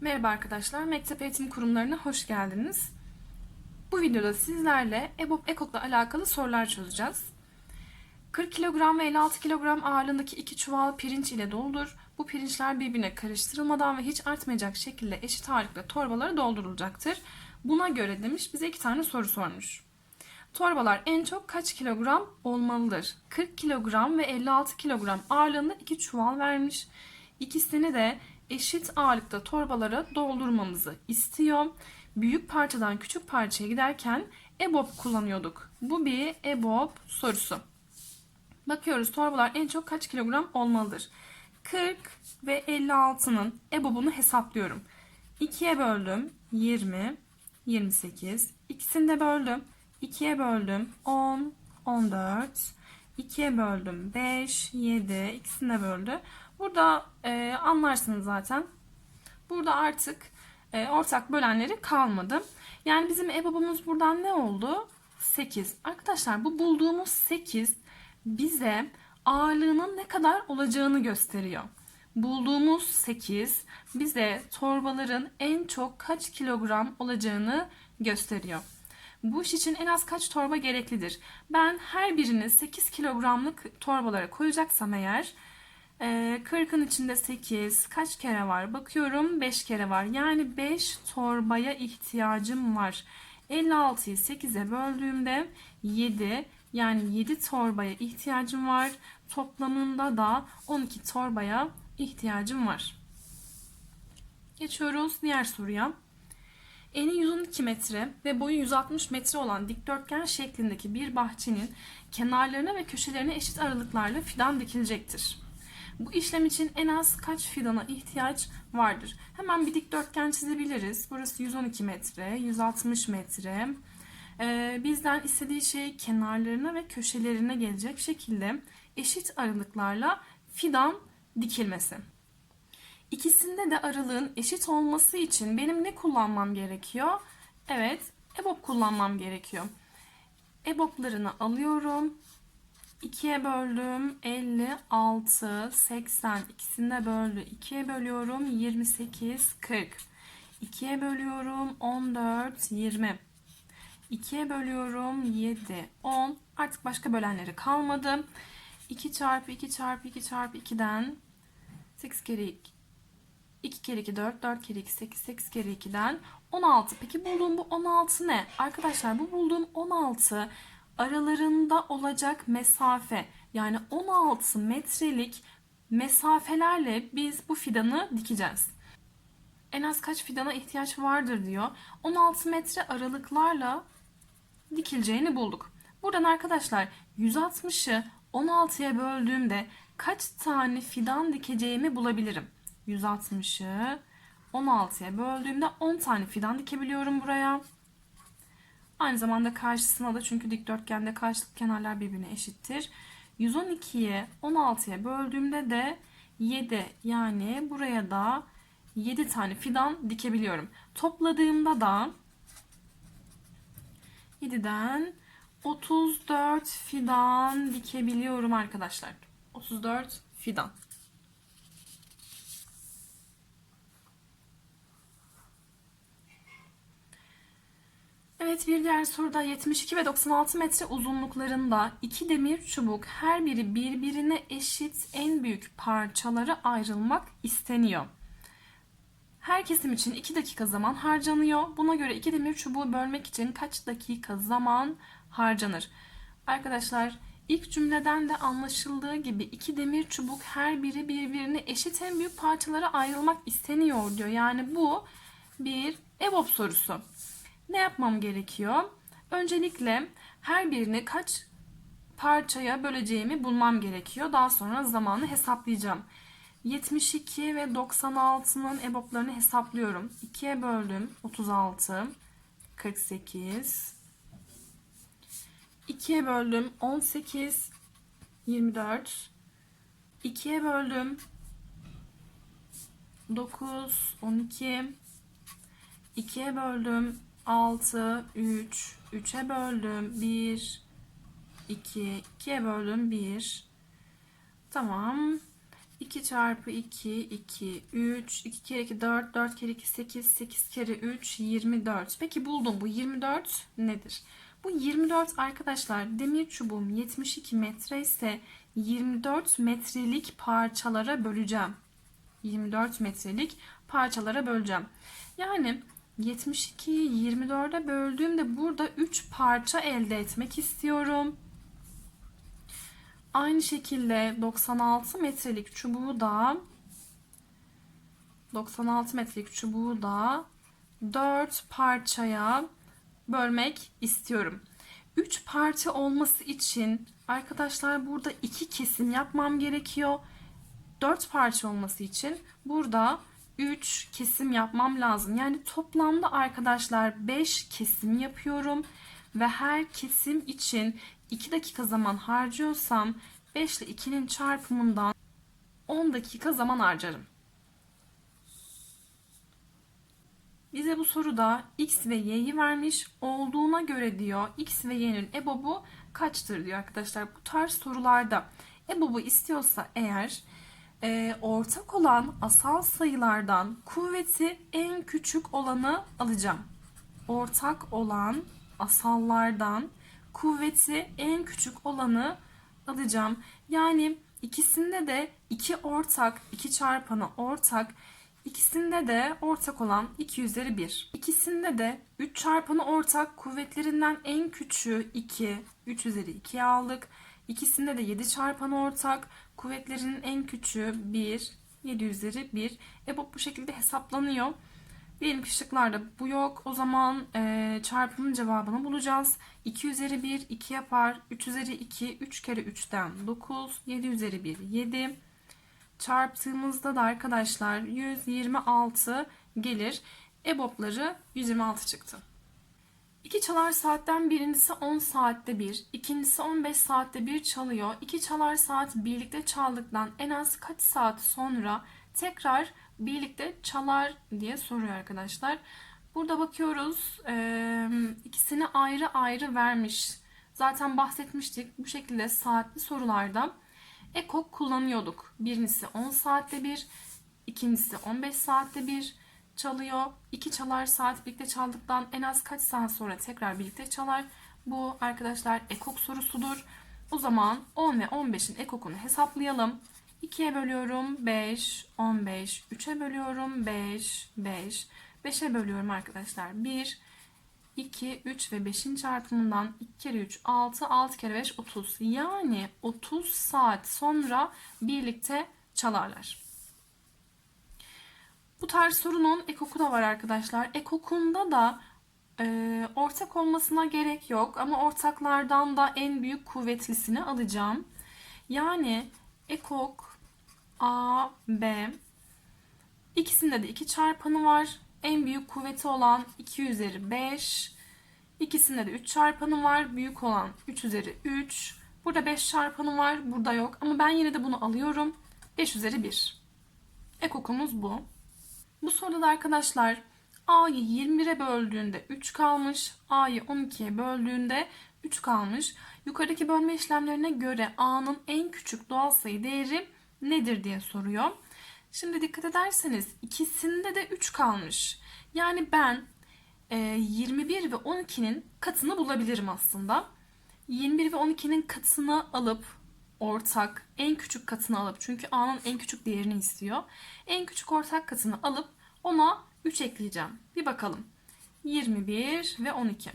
Merhaba arkadaşlar, Mektep Eğitim Kurumlarına hoş geldiniz. Bu videoda sizlerle EBOB EKOK'la alakalı sorular çözeceğiz. 40 kilogram ve 56 kilogram ağırlığındaki iki çuval pirinç ile doldur. Bu pirinçler birbirine karıştırılmadan ve hiç artmayacak şekilde eşit ağırlıkla torbalara doldurulacaktır. Buna göre demiş bize iki tane soru sormuş. Torbalar en çok kaç kilogram olmalıdır? 40 kilogram ve 56 kilogram ağırlığında iki çuval vermiş. İkisini de eşit ağırlıkta torbalara doldurmamızı istiyor. Büyük parçadan küçük parçaya giderken EBOB kullanıyorduk. Bu bir EBOB sorusu. Bakıyoruz torbalar en çok kaç kilogram olmalıdır? 40 ve 56'nın EBOB'unu hesaplıyorum. 2'ye böldüm 20, 28. İkisini de böldüm. 2'ye böldüm 10, 14. 2'ye böldüm 5, 7. İkisini de böldü. Burada e, anlarsınız zaten. Burada artık e, ortak bölenleri kalmadı. Yani bizim EBOB'umuz buradan ne oldu? 8. Arkadaşlar bu bulduğumuz 8 bize ağırlığının ne kadar olacağını gösteriyor. Bulduğumuz 8 bize torbaların en çok kaç kilogram olacağını gösteriyor. Bu iş için en az kaç torba gereklidir? Ben her birini 8 kilogramlık torbalara koyacaksam eğer 40'ın içinde 8 kaç kere var? Bakıyorum 5 kere var. Yani 5 torbaya ihtiyacım var. 56'yı 8'e böldüğümde 7 yani 7 torbaya ihtiyacım var. Toplamında da 12 torbaya ihtiyacım var. Geçiyoruz diğer soruya. Eni 112 metre ve boyu 160 metre olan dikdörtgen şeklindeki bir bahçenin kenarlarına ve köşelerine eşit aralıklarla fidan dikilecektir. Bu işlem için en az kaç fidana ihtiyaç vardır? Hemen bir dikdörtgen çizebiliriz. Burası 112 metre, 160 metre. Ee, bizden istediği şey kenarlarına ve köşelerine gelecek şekilde eşit aralıklarla fidan dikilmesi. İkisinde de aralığın eşit olması için benim ne kullanmam gerekiyor? Evet, EBOB kullanmam gerekiyor. EBOB'larını alıyorum. 2'ye böldüm 56, 80. İkisini de böldü. 2'ye bölüyorum 28, 40. 2'ye bölüyorum 14, 20. 2'ye bölüyorum 7, 10. Artık başka bölenleri kalmadı. 2 çarpı 2 çarpı 2 çarpı 2'den 8 kere 2. 2 kere 2 4, 4 kere 2 8, 8 kere 2'den 16. Peki bulduğum bu 16 ne? Arkadaşlar bu bulduğum 16 aralarında olacak mesafe yani 16 metrelik mesafelerle biz bu fidanı dikeceğiz. En az kaç fidana ihtiyaç vardır diyor. 16 metre aralıklarla dikileceğini bulduk. Buradan arkadaşlar 160'ı 16'ya böldüğümde kaç tane fidan dikeceğimi bulabilirim. 160'ı 16'ya böldüğümde 10 tane fidan dikebiliyorum buraya. Aynı zamanda karşısına da çünkü dikdörtgende karşılıklı kenarlar birbirine eşittir. 112'yi 16'ya böldüğümde de 7 yani buraya da 7 tane fidan dikebiliyorum. Topladığımda da 7'den 34 fidan dikebiliyorum arkadaşlar. 34 fidan. Evet bir diğer soruda 72 ve 96 metre uzunluklarında iki demir çubuk her biri birbirine eşit en büyük parçalara ayrılmak isteniyor. Her kesim için 2 dakika zaman harcanıyor. Buna göre iki demir çubuğu bölmek için kaç dakika zaman harcanır? Arkadaşlar ilk cümleden de anlaşıldığı gibi iki demir çubuk her biri birbirine eşit en büyük parçalara ayrılmak isteniyor diyor. Yani bu bir EBOB sorusu ne yapmam gerekiyor? Öncelikle her birini kaç parçaya böleceğimi bulmam gerekiyor. Daha sonra zamanı hesaplayacağım. 72 ve 96'nın EBOB'larını hesaplıyorum. 2'ye böldüm 36, 48. 2'ye böldüm 18, 24. 2'ye böldüm 9, 12. 2'ye böldüm 6, 3, 3'e böldüm 1, 2, 2'ye böldüm 1. Tamam. 2 çarpı 2, 2, 3, 2 kere 2, 4, 4 kere 2, 8, 8 kere 3, 24. Peki buldum bu 24 nedir? Bu 24 arkadaşlar demir çubuğum 72 metre ise 24 metrelik parçalara böleceğim. 24 metrelik parçalara böleceğim. Yani 72'yi 24'e böldüğümde burada 3 parça elde etmek istiyorum. Aynı şekilde 96 metrelik çubuğu da 96 metrelik çubuğu da 4 parçaya bölmek istiyorum. 3 parça olması için arkadaşlar burada 2 kesim yapmam gerekiyor. 4 parça olması için burada 3 kesim yapmam lazım. Yani toplamda arkadaşlar 5 kesim yapıyorum ve her kesim için 2 dakika zaman harcıyorsam 5 ile 2'nin çarpımından 10 dakika zaman harcarım. Bize bu soruda x ve y'yi vermiş olduğuna göre diyor x ve y'nin ebobu kaçtır diyor arkadaşlar. Bu tarz sorularda ebobu istiyorsa eğer e, ortak olan asal sayılardan kuvveti en küçük olanı alacağım. Ortak olan asallardan kuvveti en küçük olanı alacağım. Yani ikisinde de iki ortak, iki çarpanı ortak, ikisinde de ortak olan 2 üzeri 1. İkisinde de 3 çarpanı ortak kuvvetlerinden en küçüğü 2, 3 üzeri 2'ye aldık. İkisinde de 7 çarpanı ortak kuvvetlerinin en küçüğü 1, 7 üzeri 1. E bu bu şekilde hesaplanıyor. Diyelim ki şıklarda bu yok. O zaman e, çarpımın cevabını bulacağız. 2 üzeri 1 2 yapar. 3 üzeri 2 3 kere 3'ten 9. 7 üzeri 1 7. Çarptığımızda da arkadaşlar 126 gelir. EBOB'ları 126 çıktı. İki çalar saatten birincisi 10 saatte bir, ikincisi 15 saatte bir çalıyor. İki çalar saat birlikte çaldıktan en az kaç saat sonra tekrar birlikte çalar diye soruyor arkadaşlar. Burada bakıyoruz e, ikisini ayrı ayrı vermiş. Zaten bahsetmiştik bu şekilde saatli sorularda ekok kullanıyorduk. Birincisi 10 saatte bir, ikincisi 15 saatte bir çalıyor. İki çalar saat birlikte çaldıktan en az kaç saat sonra tekrar birlikte çalar. Bu arkadaşlar ekok sorusudur. O zaman 10 ve 15'in ekokunu hesaplayalım. 2'ye bölüyorum 5, 15, 3'e bölüyorum 5, 5, 5'e bölüyorum arkadaşlar 1, 2, 3 ve 5'in çarpımından 2 kere 3, 6, 6 kere 5, 30. Yani 30 saat sonra birlikte çalarlar. Bu tarz sorunun ekoku da var arkadaşlar. Ekokunda da e, ortak olmasına gerek yok ama ortaklardan da en büyük kuvvetlisini alacağım. Yani ekok A, B ikisinde de 2 çarpanı var. En büyük kuvveti olan 2 üzeri 5. İkisinde de 3 çarpanı var. Büyük olan 3 üzeri 3. Burada 5 çarpanı var. Burada yok. Ama ben yine de bunu alıyorum. 5 üzeri 1. Ekokumuz bu. Bu soruda da arkadaşlar A'yı 21'e böldüğünde 3 kalmış. A'yı 12'ye böldüğünde 3 kalmış. Yukarıdaki bölme işlemlerine göre A'nın en küçük doğal sayı değeri nedir diye soruyor. Şimdi dikkat ederseniz ikisinde de 3 kalmış. Yani ben e, 21 ve 12'nin katını bulabilirim aslında. 21 ve 12'nin katını alıp ortak en küçük katını alıp çünkü A'nın en küçük değerini istiyor. En küçük ortak katını alıp ona 3 ekleyeceğim. Bir bakalım. 21 ve 12.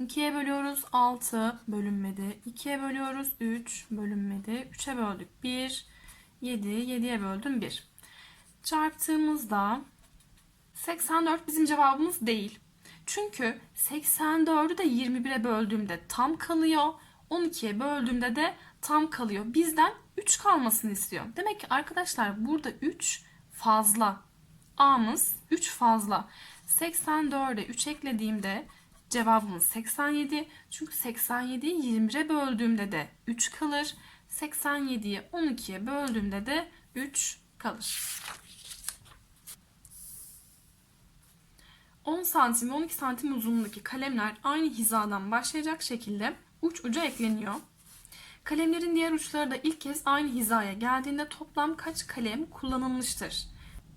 2'ye bölüyoruz 6 bölünmedi. 2'ye bölüyoruz 3 bölünmedi. 3'e böldük 1 7 7'ye böldüm 1. Çarptığımızda 84 bizim cevabımız değil. Çünkü 84'ü de 21'e böldüğümde tam kalıyor. 12'ye böldüğümde de tam kalıyor. Bizden 3 kalmasını istiyor. Demek ki arkadaşlar burada 3 fazla. A'mız 3 fazla. 84'e 3 eklediğimde cevabımız 87. Çünkü 87'yi 21'e böldüğümde de 3 kalır. 87'yi 12'ye böldüğümde de 3 kalır. 10 santim ve 12 santim uzunluğundaki kalemler aynı hizadan başlayacak şekilde uç uca ekleniyor. Kalemlerin diğer uçları da ilk kez aynı hizaya geldiğinde toplam kaç kalem kullanılmıştır?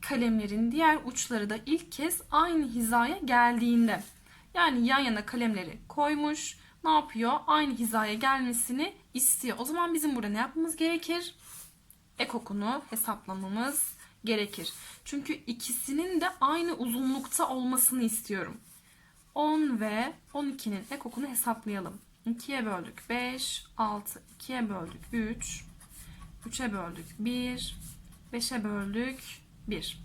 Kalemlerin diğer uçları da ilk kez aynı hizaya geldiğinde. Yani yan yana kalemleri koymuş. Ne yapıyor? Aynı hizaya gelmesini istiyor. O zaman bizim burada ne yapmamız gerekir? Ekokunu hesaplamamız gerekir. Çünkü ikisinin de aynı uzunlukta olmasını istiyorum. 10 ve 12'nin ekokunu hesaplayalım. 2'ye böldük 5, 6, 2'ye böldük 3, 3'e böldük 1, 5'e böldük 1.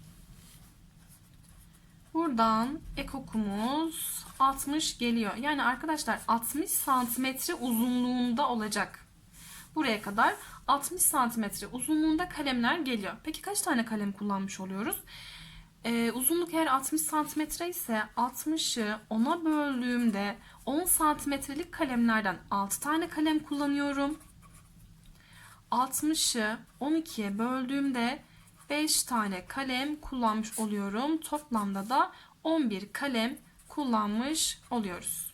Buradan ekokumuz 60 geliyor. Yani arkadaşlar 60 santimetre uzunluğunda olacak. Buraya kadar 60 santimetre uzunluğunda kalemler geliyor. Peki kaç tane kalem kullanmış oluyoruz? Ee, uzunluk eğer 60 santimetre ise 60'ı 10'a böldüğümde 10 santimetrelik kalemlerden 6 tane kalem kullanıyorum. 60'ı 12'ye böldüğümde 5 tane kalem kullanmış oluyorum. Toplamda da 11 kalem kullanmış oluyoruz.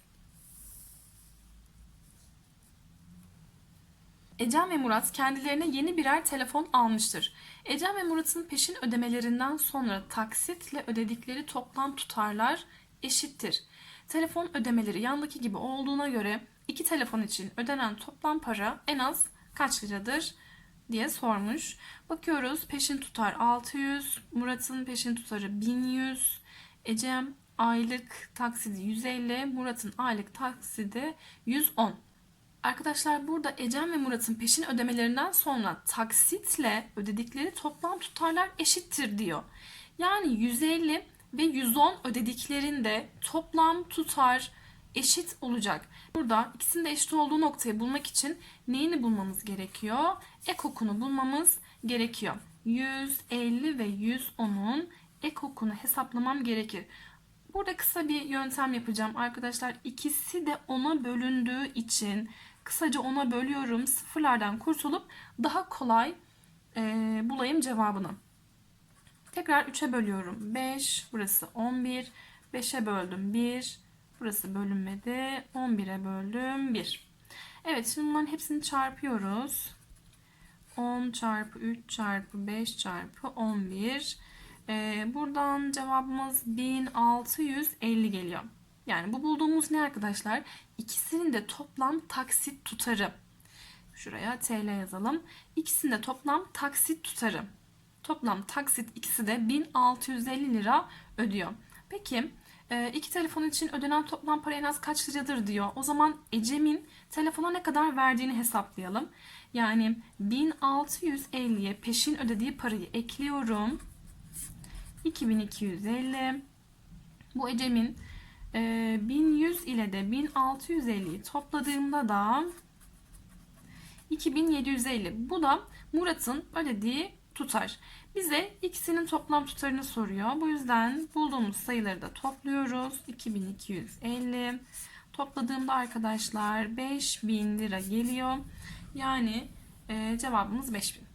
Ecem ve Murat kendilerine yeni birer telefon almıştır. Ecem ve Murat'ın peşin ödemelerinden sonra taksitle ödedikleri toplam tutarlar eşittir. Telefon ödemeleri yandaki gibi olduğuna göre iki telefon için ödenen toplam para en az kaç liradır diye sormuş. Bakıyoruz peşin tutar 600, Murat'ın peşin tutarı 1100, Ecem aylık taksidi 150, Murat'ın aylık taksidi 110. Arkadaşlar burada Ecem ve Murat'ın peşin ödemelerinden sonra taksitle ödedikleri toplam tutarlar eşittir diyor. Yani 150 ve 110 ödediklerinde toplam tutar eşit olacak. Burada ikisinin de eşit olduğu noktayı bulmak için neyini bulmamız gerekiyor? Ekokunu bulmamız gerekiyor. 150 ve 110'un ekokunu hesaplamam gerekir. Burada kısa bir yöntem yapacağım arkadaşlar. İkisi de 10'a bölündüğü için kısaca 10'a bölüyorum. Sıfırlardan kurtulup daha kolay e, bulayım cevabını. Tekrar 3'e bölüyorum. 5, burası 11. 5'e böldüm 1. Burası bölünmedi. 11'e böldüm 1. Evet şimdi bunların hepsini çarpıyoruz. 10 çarpı 3 çarpı 5 çarpı 11. Ee, buradan cevabımız 1650 geliyor. Yani bu bulduğumuz ne arkadaşlar? İkisinin de toplam taksit tutarı. Şuraya TL yazalım. İkisinin de toplam taksit tutarı. Toplam taksit ikisi de 1650 lira ödüyor. Peki e, iki telefon için ödenen toplam para en az kaç liradır diyor. O zaman Ecem'in telefona ne kadar verdiğini hesaplayalım. Yani 1650'ye peşin ödediği parayı ekliyorum. 2250. Bu Ecem'in e, 1100 ile de 1650'yi topladığımda da 2750. Bu da Murat'ın ödediği tutar. Bize ikisinin toplam tutarını soruyor. Bu yüzden bulduğumuz sayıları da topluyoruz. 2250. Topladığımda arkadaşlar 5000 lira geliyor. Yani e, cevabımız 5000.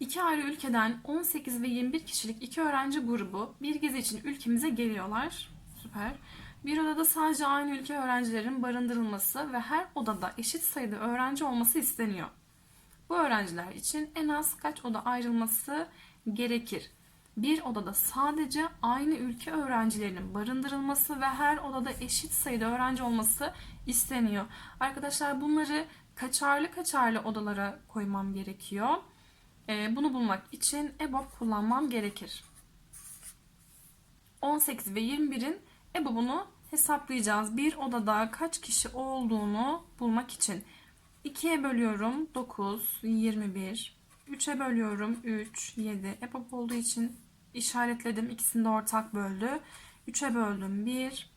İki ayrı ülkeden 18 ve 21 kişilik iki öğrenci grubu bir gezi için ülkemize geliyorlar. Süper. Bir odada sadece aynı ülke öğrencilerin barındırılması ve her odada eşit sayıda öğrenci olması isteniyor. Bu öğrenciler için en az kaç oda ayrılması gerekir? Bir odada sadece aynı ülke öğrencilerinin barındırılması ve her odada eşit sayıda öğrenci olması isteniyor. Arkadaşlar bunları kaçarlı kaçarlı odalara koymam gerekiyor. Ee, bunu bulmak için EBOB kullanmam gerekir. 18 ve 21'in EBOB'unu hesaplayacağız. Bir odada kaç kişi olduğunu bulmak için. 2'ye bölüyorum 9, 21. 3'e bölüyorum 3, 7. EBOB olduğu için işaretledim. İkisini de ortak böldü. 3'e böldüm 1,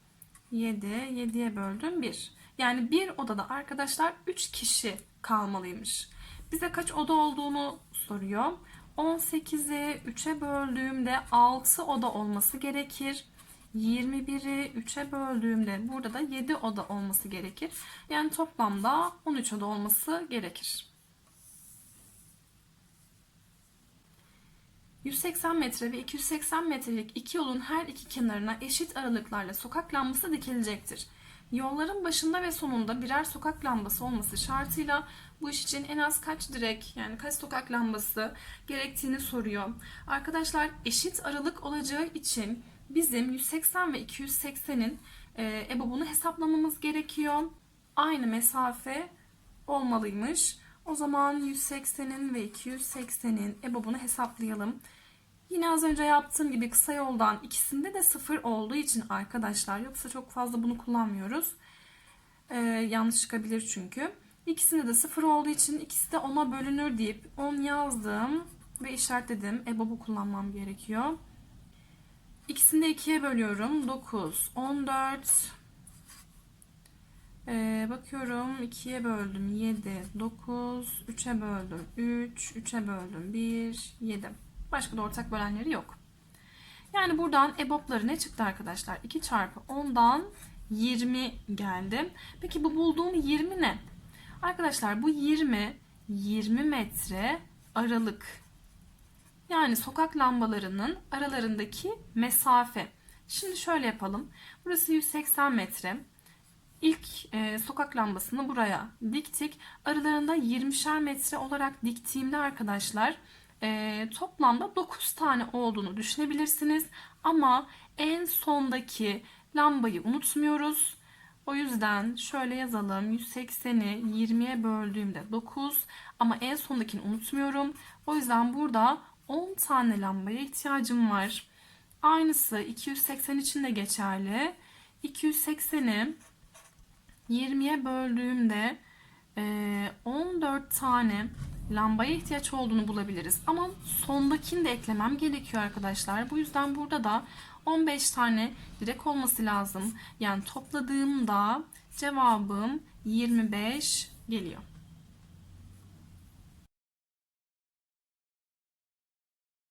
7. 7'ye böldüm 1. Yani bir odada arkadaşlar 3 kişi kalmalıymış. Bize kaç oda olduğunu soruyor. 18'i 3'e böldüğümde 6 oda olması gerekir. 21'i 3'e böldüğümde burada da 7 oda olması gerekir. Yani toplamda 13 oda olması gerekir. 180 metre ve 280 metrelik iki yolun her iki kenarına eşit aralıklarla sokak lambası dikilecektir. Yolların başında ve sonunda birer sokak lambası olması şartıyla bu iş için en az kaç direk yani kaç sokak lambası gerektiğini soruyor. Arkadaşlar eşit aralık olacağı için bizim 180 ve 280'in e, EBOB'unu hesaplamamız gerekiyor. Aynı mesafe olmalıymış. O zaman 180'in ve 280'in EBOB'unu hesaplayalım. Yine az önce yaptığım gibi kısa yoldan ikisinde de sıfır olduğu için arkadaşlar yoksa çok fazla bunu kullanmıyoruz. Ee, yanlış çıkabilir çünkü. İkisinde de sıfır olduğu için ikisi de 10'a bölünür deyip 10 yazdım ve işaretledim. EBOB'u kullanmam gerekiyor. İkisini de 2'ye bölüyorum. 9, 14. Ee, bakıyorum 2'ye böldüm 7, 9, 3'e böldüm 3, 3'e böldüm 1, 7. Başka da ortak bölenleri yok. Yani buradan EBOB'ları ne çıktı arkadaşlar? 2 çarpı 10'dan 20 geldi. Peki bu bulduğum 20 ne? Arkadaşlar bu 20, 20 metre aralık. Yani sokak lambalarının aralarındaki mesafe. Şimdi şöyle yapalım. Burası 180 metre. İlk e, sokak lambasını buraya diktik. Aralarında 20'şer metre olarak diktiğimde arkadaşlar e, toplamda 9 tane olduğunu düşünebilirsiniz. Ama en sondaki lambayı unutmuyoruz. O yüzden şöyle yazalım. 180'i 20'ye böldüğümde 9 ama en sondakini unutmuyorum. O yüzden burada 10 tane lambaya ihtiyacım var. Aynısı 280 için de geçerli. 280'i 20'ye böldüğümde e, 14 tane lambaya ihtiyaç olduğunu bulabiliriz. Ama sondakini de eklemem gerekiyor arkadaşlar. Bu yüzden burada da 15 tane direk olması lazım. Yani topladığımda cevabım 25 geliyor.